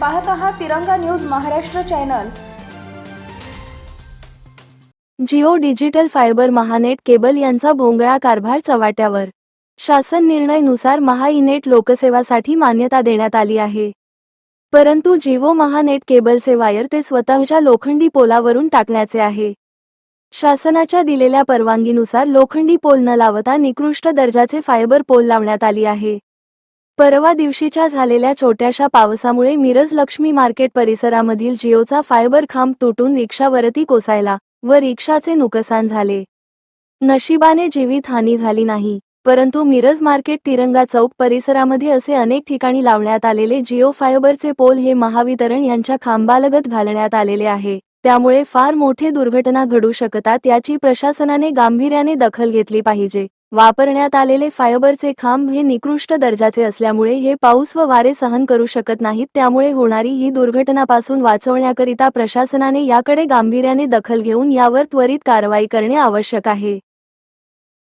पाहत आहात Tiranga news Maharashtra channel. Jio digital fibre Mahanet cable यांचा भोंगळा कारभार चव्हाट्यावर. शासन निर्णयनुसार महाईनेट लोकसेवासाठी मान्यता देण्यात आली आहे. परंतु जिओ महानेट केबलचे वायर ते स्वतःच्या लोखंडी पोलावरून टाकण्याचे आहे. शासनाच्या दिलेल्या परवानगीनुसार लोखंडी पोल न लावता निकृष्ट दर्जाचे फायबर पोल लावण्यात आली आहे. परवा दिवशीच्या झालेल्या छोट्याशा पावसामुळे मिरज लक्ष्मी मार्केट परिसरामधील जिओचा फायबर खांब तुटून रिक्षावरती कोसळला व रिक्षाचे नुकसान झाले. नशिबाने जीवित हानी झाली नाही परंतु मिरज मार्केट तिरंगा चौक परिसरामध्ये असे अनेक ठिकाणी लावण्यात आलेले जिओ फायबरचे पोल हे महावितरण यांच्या खांबालगत घालण्यात आलेले आहे. त्यामुळे फार मोठे दुर्घटना घडू शकतात याची प्रशासनाने गांभीर्याने दखल घेतली पाहिजे. वापरण्यात आलेले फायबरचे खांब हे निकृष्ट दर्जाचे असल्यामुळे हे पाऊस व वारे सहन करू शकत नाहीत. त्यामुळे होणारी ही दुर्घटनापासून वाचवण्याकरिता प्रशासनाने याकडे गांभीर्याने दखल घेऊन यावर त्वरित कारवाई करणे आवश्यक आहे.